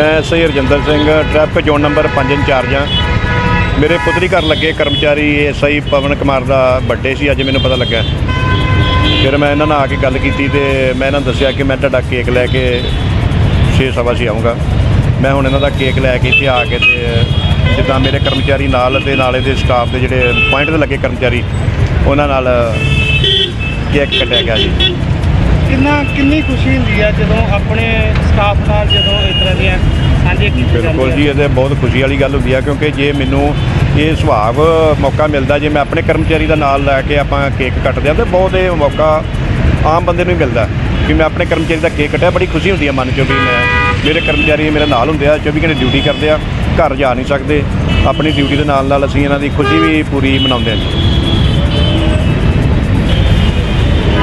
ਮੈਂ ਸਹੀ Rajinder Singh traffic zone number 5 incharge ਹਾਂ। ਮੇਰੇ ਪੁੱਤਰੀ ਘਰ ਲੱਗੇ ਕਰਮਚਾਰੀ ਐਸਆਈ ਪਵਨ ਕੁਮਾਰ ਦਾ ਵੱਡੇ ਸੀ, ਅੱਜ ਮੈਨੂੰ ਪਤਾ ਲੱਗਾ ਫਿਰ ਮੈਂ ਇਹਨਾਂ ਨਾਲ ਆ ਕੇ ਗੱਲ ਕੀਤੀ ਤੇ ਮੈਂ ਇਹਨਾਂ ਨੂੰ ਦੱਸਿਆ ਕਿ ਮੈਂ ਤੁਹਾਡਾ ਕੇਕ ਲੈ ਕੇ ਛੇ ਸਵਾ ਛੇ ਆਉਂਗਾ ਮੈਂ ਹੁਣ ਇਹਨਾਂ ਦਾ ਕੇਕ ਲੈ ਕੇ ਇੱਥੇ ਆ ਕੇ ਤੇ ਜਿੱਦਾਂ ਮੇਰੇ ਕਰਮਚਾਰੀ ਨਾਲ ਤੇ ਨਾਲੇ ਦੇ ਸਟਾਫ ਦੇ ਜਿਹੜੇ ਪੁਆਇੰਟ ਤੇ ਲੱਗੇ ਕਰਮਚਾਰੀ, ਉਹਨਾਂ ਨਾਲ ਕੇਕ ਕੱਟਿਆ ਗਿਆ ਜੀ। ਕਿੰਨਾ ਕਿੰਨੀ ਖੁਸ਼ੀ ਹੁੰਦੀ ਹੈ ਜਦੋਂ ਆਪਣੇ ਸਟਾਫ ਨਾਲ ਜਦੋਂ ਇਸ ਤਰ੍ਹਾਂ ਦੀਆਂ ਸਾਂਝੇ ਕੀਤੇ ਬਿਲਕੁਲ ਜੀ ਇਹ ਤੇ ਬਹੁਤ ਖੁਸ਼ੀ ਵਾਲੀ ਗੱਲ ਹੁੰਦੀ ਆ, ਕਿਉਂਕਿ ਜੇ ਮੈਨੂੰ ਇਹ ਸੁਭਾਵ ਮੌਕਾ ਮਿਲਦਾ, ਜੇ ਮੈਂ ਆਪਣੇ ਕਰਮਚਾਰੀ ਦਾ ਨਾਲ ਲੈ ਕੇ ਆਪਾਂ ਕੇਕ ਕੱਟਦੇ ਆ, ਤੇ ਬਹੁਤ ਇਹ ਮੌਕਾ ਆਮ ਬੰਦੇ ਨੂੰ ਹੀ ਮਿਲਦਾ, ਕਿ ਮੈਂ ਆਪਣੇ ਕਰਮਚਾਰੀ ਦਾ ਕੇਕ ਕੱਟਿਆ, ਬੜੀ ਖੁਸ਼ੀ ਹੁੰਦੀ ਆ ਮਨ 'ਚੋਂ ਵੀ ਮੈਂ ਮੇਰੇ ਕਰਮਚਾਰੀ ਮੇਰੇ ਨਾਲ ਹੁੰਦੇ ਆ 24 ਘੰਟੇ ਡਿਊਟੀ ਕਰਦੇ ਆ, ਘਰ ਜਾ ਨਹੀਂ ਸਕਦੇ, ਆਪਣੀ ਡਿਊਟੀ ਦੇ ਨਾਲ ਨਾਲ ਅਸੀਂ ਇਹਨਾਂ ਦੀ ਖੁਸ਼ੀ ਵੀ ਪੂਰੀ ਮਨਾਉਂਦੇ ਹਾਂ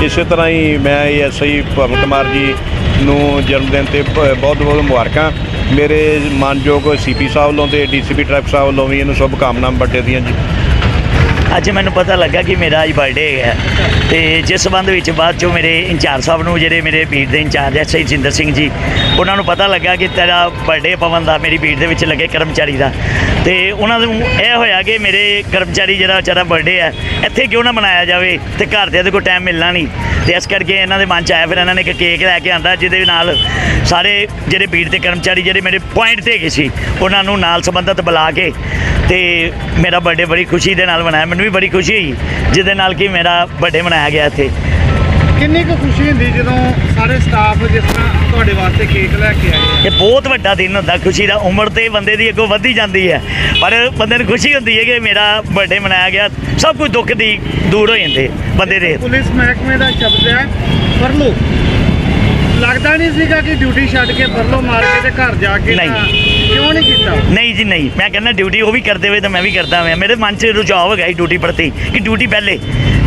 ਇਸੇ ਤਰ੍ਹਾਂ ਹੀ ਮੈਂ ਐਸਆਈ ਭਵਨ ਕੁਮਾਰ ਜੀ ਨੂੰ ਜਨਮ ਦਿਨ ਤੇ ਬ- ਬਹੁਤ ਬਹੁਤ ਮੁਬਾਰਕਾਂ ਮੇਰੇ ਮਾਨਯੋਗ ਸੀਪੀ ਸਾਹਿਬ ਵੱਲੋਂ ਤੇ ਡੀਸੀਪੀ ਟ੍ਰੈਫਿਕ ਸਾਹਿਬ ਵੱਲੋਂ ਵੀ ਇਹਨੂੰ ਸ਼ੁਭ ਕਾਮਨਾਵਾਂ ਬਰਥਡੇ ਦੀਆਂ ਜੀ। ਅੱਜ ਮੈਨੂੰ ਪਤਾ ਲੱਗਾ ਕਿ ਮੇਰਾ ਅੱਜ ਬਰਥਡੇ ਹੈ ਤੇ ਜਿਸ ਸੰਬੰਧ ਵਿੱਚ ਬਾਅਦ ਚੋਂ ਮੇਰੇ ਇੰਚਾਰਜ ਸਾਹਿਬ ਨੂੰ, ਜਿਹੜੇ ਮੇਰੇ ਬੀਟ ਦੇ ਇੰਚਾਰਜ ਹੈ ਸਹੀ ਜਿੰਦਰ ਸਿੰਘ ਜੀ, ਉਹਨਾਂ ਨੂੰ ਪਤਾ ਲੱਗਾ ਕਿ ਤੇਰਾ ਬਰਥਡੇ ਪਵਨ ਦਾ ਮੇਰੀ ਬੀਟ ਦੇ ਵਿੱਚ ਲੱਗੇ ਕਰਮਚਾਰੀ ਦਾ। ਤੇ ਉਹਨਾਂ ਨੂੰ ਇਹ ਹੋਇਆ ਕਿ ਮੇਰੇ ਕਰਮਚਾਰੀ ਜਿਹੜਾ ਵਿਚਾਰਾ ਬਰਥਡੇ ਹੈ ਇੱਥੇ ਕਿਉਂ ਨਾ ਮਨਾਇਆ ਜਾਵੇ ਤੇ ਘਰ ਦੇ ਕੋਈ ਟਾਈਮ ਮਿਲਣਾ ਨਹੀਂ। ਤੇ ਇਸ ਕਰਕੇ ਇਹਨਾਂ ਦੇ ਮਨ ਚ ਆਇਆ, ਫਿਰ ਇਹਨਾਂ ਨੇ ਇੱਕ ਕੇਕ ਲੈ ਕੇ ਆਂਦਾ, ਜਿਹਦੇ ਨਾਲ ਸਾਰੇ ਜਿਹੜੇ ਬੀੜ ਦੇ ਕਰਮਚਾਰੀ, ਜਿਹੜੇ ਮੇਰੇ ਪੁਆਇੰਟ ਤੇ ਹੈਗੇ ਸੀ, ਉਹਨਾਂ ਨੂੰ ਨਾਲ ਸੰਬੰਧਿਤ ਬੁਲਾ ਕੇ ਤੇ ਮੇਰਾ ਬਰਥਡੇ ਬੜੀ ਖੁਸ਼ੀ ਦੇ ਨਾਲ ਮਨਾਇਆ। ਮੈਨੂੰ ਵੀ ਬੜੀ ਖੁਸ਼ੀ ਹੋਈ ਜਿਹਦੇ ਨਾਲ ਕਿ ਮੇਰਾ ਬਰਥਡੇ ਮਨਾਇਆ ਗਿਆ ਇੱਥੇ। ਕਿੰਨੀ ਕੁ ਖੁਸ਼ੀ ਹੁੰਦੀ ਜਦੋਂ ਸਾਰੇ ਸਟਾਫ ਜਿਸ ਤਰ੍ਹਾਂ ਤੁਹਾਡੇ ਵਾਸਤੇ ਕੇਕ ਲੈ ਕੇ ਆਏ? ਇਹ ਬਹੁਤ ਵੱਡਾ ਦਿਨ ਹੁੰਦਾ ਖੁਸ਼ੀ ਦਾ ਉਮਰ ਤੇ ਬੰਦੇ ਦੀ ਅੱਗੋਂ ਵੱਧਦੀ ਜਾਂਦੀ ਹੈ। ਪਰ ਬੰਦੇ ਨੂੰ ਖੁਸ਼ੀ ਹੁੰਦੀ ਹੈ ਕਿ ਮੇਰਾ ਬਰਥਡੇ ਮਨਾਇਆ ਗਿਆ ਸਭ ਕੁਝ ਦੁੱਖ ਦੀ ਦੂਰ ਹੋ ਜਾਂਦੇ ਬੰਦੇ ਦੇ। ਪੁਲਿਸ ਮਹਿਕਮੇ ਦਾ ਸ਼ਬਦ ਹੈ ਫਰਲੋ। ਲੱਗਦਾ ਨਹੀਂ ਸੀਗਾ ਕਿ ਡਿਊਟੀ ਛੱਡ ਕੇ ਫਰਲੋ ਮਾਰ ਕੇ ਤੇ ਘਰ ਜਾ ਕੇ ਨਹੀਂ। ਕਿਉਂ ਨਹੀਂ ਕੀਤਾ? ਨਹੀਂ ਜੀ ਨਹੀਂ। ਮੈਂ ਕਹਿੰਦਾ ਡਿਊਟੀ ਉਹ ਵੀ ਕਰਦੇ ਹੋਏ ਤਾਂ ਮੈਂ ਵੀ ਕਰਦਾ ਹਾਂ ਮੇਰੇ ਮਨ 'ਚ ਰੁਝਾਅ ਹੈਗਾ ਡਿਊਟੀ ਪ੍ਰਤੀ ਕਿ ਡਿਊਟੀ ਪਹਿਲੇ।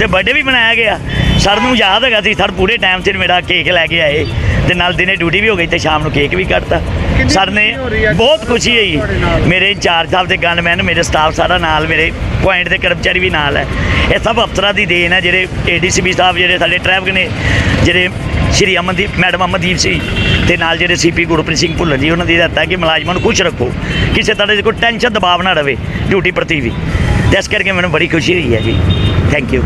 ਤੇ ਬਰਥਡੇ ਵੀ ਮਨਾਇਆ ਗਿਆ। ਸਰ ਨੂੰ ਯਾਦ ਹੈਗਾ ਸੀ ਸਰ ਪੂਰੇ ਟਾਈਮ ਸਿਰ ਮੇਰਾ ਕੇਕ ਲੈ ਕੇ ਆਏ। ਤੇ ਨਾਲ ਦਿਨੇ ਡਿਊਟੀ ਵੀ ਹੋ ਗਈ ਤੇ ਸ਼ਾਮ ਨੂੰ ਕੇਕ ਵੀ ਕੱਟਤਾ। ਸਰ ਨੇ ਬਹੁਤ ਖੁਸ਼ੀ ਹੋਈ? ਮੇਰੇ ਇੰਚਾਰਜ ਸਾਹਿਬ ਦੇ ਗਨਮੈਨ ਮੇਰੇ ਸਟਾਫ ਸਾਰਾ ਨਾਲ ਮੇਰੇ ਪੁਆਇੰਟ ਦੇ ਕਰਮਚਾਰੀ ਵੀ ਨਾਲ ਹੈ। ਇਹ ਸਭ ਅਫਸਰਾਂ ਦੀ ਦੇਣ ਹੈ ਜਿਹੜੇ ਏਡੀਸੀਪੀ ਸਾਹਿਬ ਜਿਹੜੇ ਸਾਡੇ ਟ੍ਰੈਫਿਕ ਨੇ ਜਿਹੜੇ ਸ਼੍ਰੀ ਅਮਨਦੀਪ, ਮੈਡਮ ਅਮਨਦੀਪ ਸਿੰਘ ਤੇ ਨਾਲ ਜਿਹੜੇ ਸੀਪੀ ਗੁਰਪ੍ਰੀਤ ਸਿੰਘ ਭੁੱਲਰ ਜੀ, ਉਹਨਾਂ ਦੀ ਹਦਾਇਤ ਹੈ ਕਿ ਮੁਲਾਜ਼ਮਾਂ ਨੂੰ ਖੁਸ਼ ਰੱਖੋ। ਕਿਸੇ ਤਰ੍ਹਾਂ ਦੀ ਕੋਈ ਟੈਨਸ਼ਨ ਦਬਾਅ ਨਾ ਰਵੇ ਡਿਊਟੀ ਪ੍ਰਤੀ ਵੀ। ਤੇ ਇਸ ਕਰਕੇ ਮੈਨੂੰ ਬੜੀ ਖੁਸ਼ੀ ਹੋਈ ਹੈ ਜੀ। Thank you